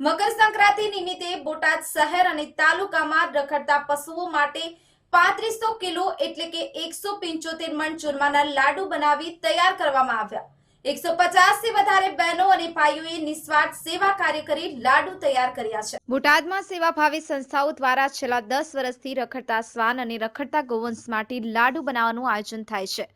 મકર સંક્રાંતિ નિમિત્તે બોટાદ શહેર અને તાલુકામાં રખડતા પશુઓ માટે પાંત્રીસો કિલો એટલે કે એકસો પિંચોતેર મણ ચૂરમાના લાડુ બનાવી તૈયાર કરવામાં આવ્યા. એકસો થી વધારે બહેનો અને ભાઈઓએ નિસ્વાર્થ સેવા કાર્ય કરી લાડુ તૈયાર કર્યા છે. બોટાદમાં સેવાભાવી સંસ્થાઓ દ્વારા છેલ્લા દસ વર્ષથી રખડતા શ્વાન અને રખડતા ગોવંશ માટે લાડુ બનાવવાનું આયોજન થાય છે.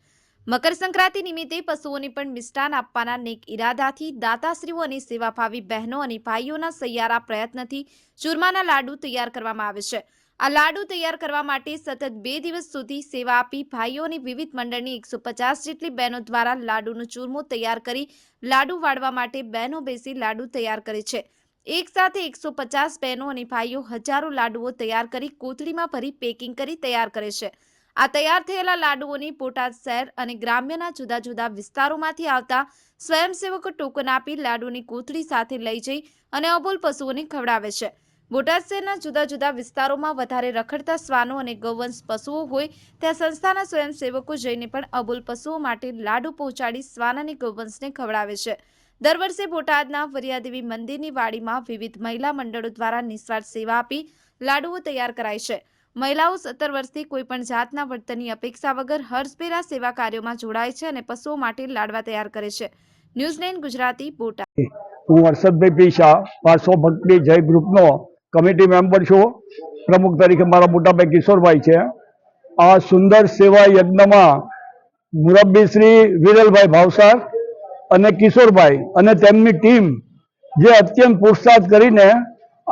મકર સંક્રાંતિ નિમિત્તે પશુઓને પણ મિષ્ટાન આપવાના નેક ઈરાદાથી દાતાશ્રીઓ અને સેવાભાવી બહેનો અને ભાઈઓના સહિયારા પ્રયત્નથી ચૂરમાના લાડુ તૈયાર કરવામાં આવે છે. આ લાડુ તૈયાર કરવા માટે સતત બે દિવસ સુધી સેવા આપી ભાઈઓની વિવિધ મંડળની એકસો પચાસ જેટલી બહેનો દ્વારા લાડુનું ચૂરમો તૈયાર કરી લાડુ વાળવા માટે બહેનો બેસી લાડુ તૈયાર કરે છે. એક સાથે એકસો પચાસ બહેનો અને ભાઈઓ હજારો લાડુઓ તૈયાર કરી કોથળીમાં ભરી પેકિંગ કરી તૈયાર કરે છે. આ તૈયાર થયેલા લાડુઓની બોટાદ શહેર અને ગ્રામ્યના જુદા જુદા વિસ્તારોમાંથી આવતા સ્વયંસેવકો ટોકન આપી લાડુની કોથળી સાથે લઈ જઈ અને અબોલ પશુઓને ખવડાવે છે. બોટાદ શહેરના જુદા જુદા વિસ્તારોમાં વધારે રખડતા શ્વાનો અને ગૌવંશ પશુઓ હોય ત્યાં સંસ્થાના સ્વયંસેવકો જઈને પણ અબોલ પશુઓ માટે લાડુ પહોંચાડી શ્વાન અને ગૌવંશને ખવડાવે છે. દર વર્ષે બોટાદના વરિયાદેવી મંદિરની વાડીમાં વિવિધ મહિલા મંડળો દ્વારા નિસ્વાર્થ સેવા આપી લાડુઓ તૈયાર કરાય છે. મહિલાઓ સત્તર વર્ષથી કોઈ પણ જાતના વર્તનની અપેક્ષા વગર હર્ષભેરા સેવા કાર્યોમાં જોડાય છે અને પશુઓ માટે લાડવા તૈયાર કરે છે. News nine Gujarati, Botad. હું હર્ષદભાઈ પી શાહ, પાર્શ્વ ભક્તિ જય ગ્રુપનો કમિટી મેમ્બર છું. પ્રમુખ તરીકે મારા મોટાભાઈ કિશોરભાઈ છે. આ સુંદર સેવા યજ્ઞમાં મુરબ્બી શ્રી વિરલભાઈ ભાવસાર અને કિશોરભાઈ અને તેમની ટીમ જે અત્યંત પુરુષાર્થ કરીને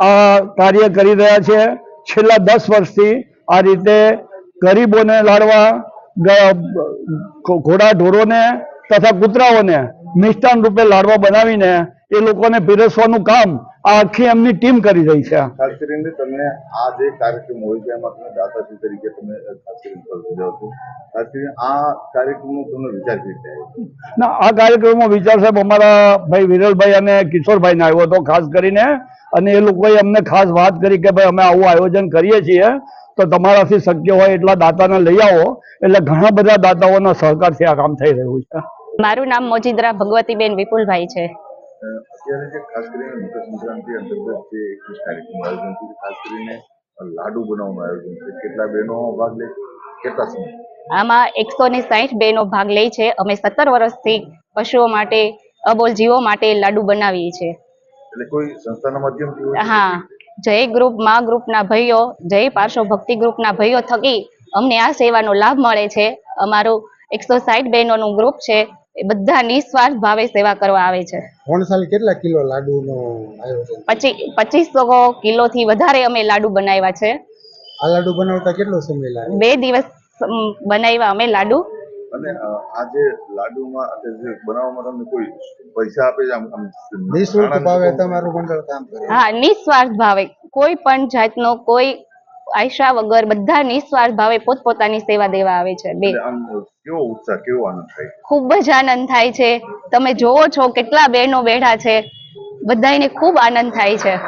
આ કાર્ય કરી રહ્યા છે. છેલ્લા દસ વર્ષથી આ રીતે ગરીબોને લાડવા ઘોડા ઢોરોને તથા કૂતરાઓને મિષ્ટાન રૂપે લાડવા બનાવીને એ લોકોને પીરસવાનું કામ આખી એમની ટીમ કરી રહી છે. ખાસ કરીને તમે આ જે કાર્યક્રમ હોય છે એમાં તમે દાતાશ્રી તરીકે તમે ખાસ કરીને ફરજ છો. ખાસ કરીને આ કાર્યક્રમનો તમને વિચાર કેવી ના આ કાર્યક્રમનો વિચાર સાહેબ અમારા ભાઈ વિરલભાઈ અને કિશોરભાઈને આવ્યો હતો ખાસ કરીને. અને એ લોકોએ અમને ખાસ વાત કરી કે ભાઈ અમે આવું આયોજન કરીએ છીએ તો તમારાથી શક્ય હોય એટલા દાતાને લઈ આવો. એટલે ઘણા બધા દાતાઓના સહકારથી આ કામ થઈ રહ્યું છે. મારું નામ મોજીદ્રા ભગવતીબેન વિપુલભાઈ છે. અત્યારે જે ખાસ કરીને મકર સંક્રાંતિ અંતર્ગત જે એક કાર્યક્રમ આયોજન છે ખાસ કરીને લાડુ બનાવવાનું આયોજન છે. કેટલા બહેનો ભાગ લે કેટલા સમય આમાં એકસો ને સાહીઠ બહેનો ભાગ લે છે. અમે સત્તર વર્ષથી પશુઓ માટે અબોલ જીવો માટે લાડુ બનાવીએ છીએ એટલે કોઈ સંસ્થાના માધ્યમથી હા. જય ગ્રુપ મા ગ્રુપના ભાઈઓ જય પાર્શ્વ ભક્તિ ગ્રુપના ભાઈઓ થકી અમને આ સેવાનો લાભ મળે છે. અમારું એકસો સાહીઠ બહેનોનું ગ્રુપ છે. એ બધા નિસ્વાર્થ ભાવે સેવા કરવા આવે છે. વણસાલ કેટલા કિલો થી આયોજન પચી પચીસો કિલોથી વધારે અમે લાડુ બનાવ્યા છે. આ લાડુ બનાવતા કેટલો સમય લાગે? બે દિવસ બનાવ્યા અમે લાડુ. અને આ જે લાડુમાં બનાવવામાં તમને કોઈ પૈસા આપે છે? આમ આમ ભાવે તમારું મંડળ કામ કરે. હા નિસ્વાર્થ ભાવે. કોઈ પણ જાતનો કોઈ આશા વગર બધા નિસ્વાર્થ ભાવે પોતપોતાની સેવા દેવા આવે છે. બે. કેવો ઉત્સાહ કેવો આનંદ થાય? ખૂબ જ આનંદ થાય છે. તમે જોવો છો કેટલા બહેનો બેઠા છે. બધાને ખૂબ આનંદ થાય છે.